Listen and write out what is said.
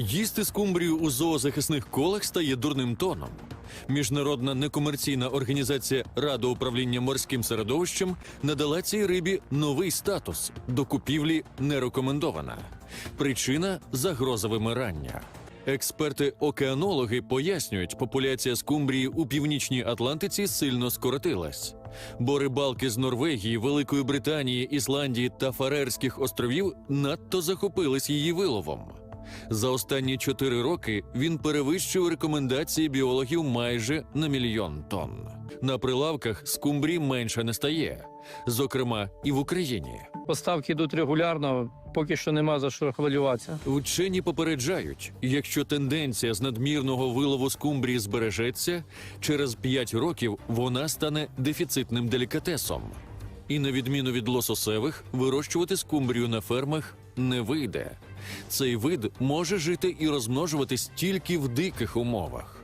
Їсти скумбрію у зоозахисних колах стає дурним тоном. Міжнародна некомерційна організація Рада управління морським середовищем надала цій рибі новий статус до купівлі не рекомендована. Причина загроза вимирання. Експерти-океанологи пояснюють, популяція скумбрії у північній Атлантиці сильно скоротилась, бо рибалки з Норвегії, Великої Британії, Ісландії та Фарерських островів надто захопились її виловом. За останні чотири роки він перевищив рекомендації біологів майже на мільйон тонн. На прилавках скумбрій менше не стає, зокрема і в Україні. Поставки йдуть регулярно, поки що нема за що хвилюватися. Вчені попереджають, якщо тенденція з надмірного вилову скумбрії збережеться, через 5 років вона стане дефіцитним делікатесом. І на відміну від лососевих, вирощувати скумбрію на фермах не вийде. Цей вид може жити і розмножуватись тільки в диких умовах.